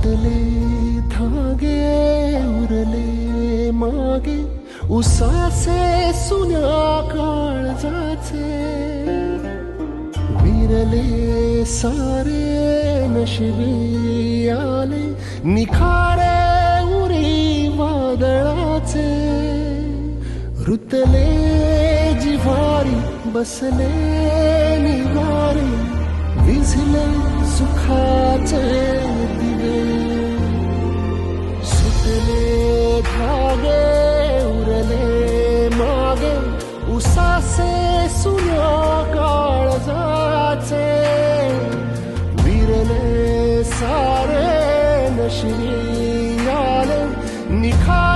पतले धागे उरले मागे, उसासे सुन्या काळजाचे विरले सारे नशिबी आले, निखारे उरी वादळाचे। रुतले जिवारी बसले निवारी, विझले सुखाचे दिवे उरले मागे उसासे सुन्या काळजाचे विरले सारे नशिरी आले निखा